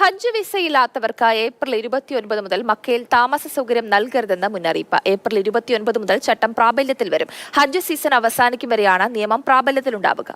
ഹജ്ജ് വിസയില്ലാത്തവർക്ക് April ഇരുപത്തിയൊൻപത് മുതൽ മക്കയിൽ താമസ സൗകര്യം നൽകരുതെന്ന് മുന്നറിയിപ്പ്. ഏപ്രിൽ ഇരുപത്തിയൊൻപത് മുതൽ ചട്ടം പ്രാബല്യത്തിൽ വരും. ഹജ്ജ് സീസൺ അവസാനിക്കും വരെയാണ് നിയമം പ്രാബല്യത്തിലുണ്ടാവുക.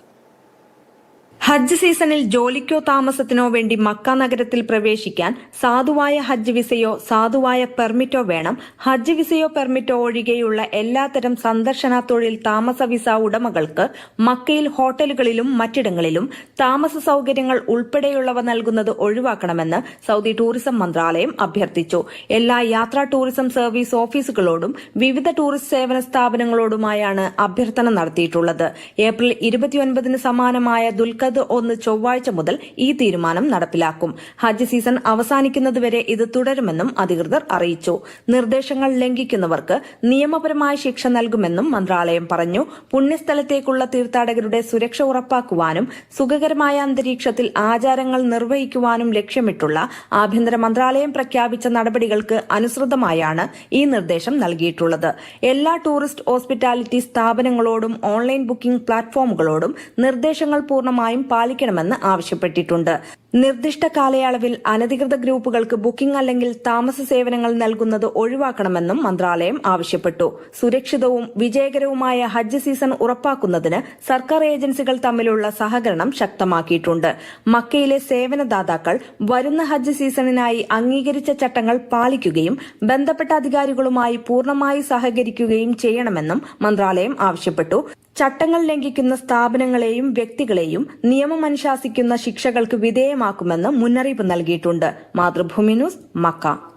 ഹജ്ജ് സീസണിൽ ജോലിക്കോ താമസത്തിനോ വേണ്ടി മക്ക നഗരത്തിൽ പ്രവേശിക്കാൻ സാധുവായ ഹജ്ജ് വിസയോ സാധുവായ പെർമിറ്റോ വേണം. ഹജ്ജ് വിസയോ പെർമിറ്റോ ഒഴികെയുള്ള എല്ലാത്തരം സന്ദർശന തൊഴിൽ താമസ വിസ ഉടമകൾക്ക് മക്കയിൽ ഹോട്ടലുകളിലും മറ്റിടങ്ങളിലും താമസ സൌകര്യങ്ങൾ ഉൾപ്പെടെയുള്ളവ നൽകുന്നത് ഒഴിവാക്കണമെന്ന് സൗദി ടൂറിസം മന്ത്രാലയം അഭ്യർത്ഥിച്ചു. എല്ലാ യാത്രാ ടൂറിസം സർവീസ് ഓഫീസുകളോടും വിവിധ ടൂറിസ്റ്റ് സേവന സ്ഥാപനങ്ങളോടുമായാണ് അഭ്യർത്ഥന നടത്തിയിട്ടുള്ളത്. ഏപ്രിൽ ഇരുപത്തിയൊൻപതിന് സമാനമായ ദുൽഖദ് ഒന്ന് ചൊവ്വാഴ്ച മുതൽ ഈ തീരുമാനം നടപ്പിലാക്കും. ഹജ്ജ് സീസൺ അവസാനിക്കുന്നതുവരെ ഇത് തുടരുമെന്നും അധികൃതർ അറിയിച്ചു. നിർദ്ദേശങ്ങൾ ലംഘിക്കുന്നവർക്ക് നിയമപരമായ ശിക്ഷ നൽകുമെന്നും മന്ത്രാലയം പറഞ്ഞു. പുണ്യസ്ഥലത്തേക്കുള്ള തീർത്ഥാടകരുടെ സുരക്ഷ ഉറപ്പാക്കുവാനും സുഖകരമായ അന്തരീക്ഷത്തിൽ ആചാരങ്ങൾ നിർവഹിക്കുവാനും ലക്ഷ്യമിട്ടുള്ള ആഭ്യന്തര മന്ത്രാലയം പ്രഖ്യാപിച്ച നടപടികൾക്ക് അനുസൃതമായാണ് ഈ നിർദ്ദേശം നൽകിയിട്ടുള്ളത്. എല്ലാ ടൂറിസ്റ്റ് ഹോസ്പിറ്റാലിറ്റി സ്ഥാപനങ്ങളോടും ഓൺലൈൻ ബുക്കിംഗ് പ്ലാറ്റ്ഫോമുകളോടും നിർദ്ദേശങ്ങൾ പൂർണമായും പാലിക്കണമെന്ന് ആവശ്യപ്പെട്ടിട്ടുണ്ട്. നിർദ്ദിഷ്ട കാലയളവിൽ അനധികൃത ഗ്രൂപ്പുകൾക്ക് ബുക്കിംഗ് അല്ലെങ്കിൽ താമസ സേവനങ്ങൾ നൽകുന്നത് ഒഴിവാക്കണമെന്നും മന്ത്രാലയം ആവശ്യപ്പെട്ടു. സുരക്ഷിതവും വിജയകരവുമായ ഹജ്ജ് സീസൺ ഉറപ്പാക്കുന്നതിന് സർക്കാർ ഏജൻസികൾ തമ്മിലുള്ള സഹകരണം ശക്തമാക്കിയിട്ടുണ്ട്. മക്കയിലെ സേവനദാതാക്കൾ വരുന്ന ഹജ്ജ് സീസണിനായി അംഗീകരിച്ച ചട്ടങ്ങൾ പാലിക്കുകയും ബന്ധപ്പെട്ട അധികാരികളുമായി പൂർണമായി സഹകരിക്കുകയും ചെയ്യണമെന്നും മന്ത്രാലയം ആവശ്യപ്പെട്ടു. ചട്ടങ്ങൾ ലംഘിക്കുന്ന സ്ഥാപനങ്ങളെയും വ്യക്തികളെയും നിയമം അനുശാസിക്കുന്ന ശിക്ഷകൾക്ക് വിധേയമാക്കുമെന്ന് മുന്നറിയിപ്പ് നൽകിയിട്ടുണ്ട്. Mathrubhumi news Mecca.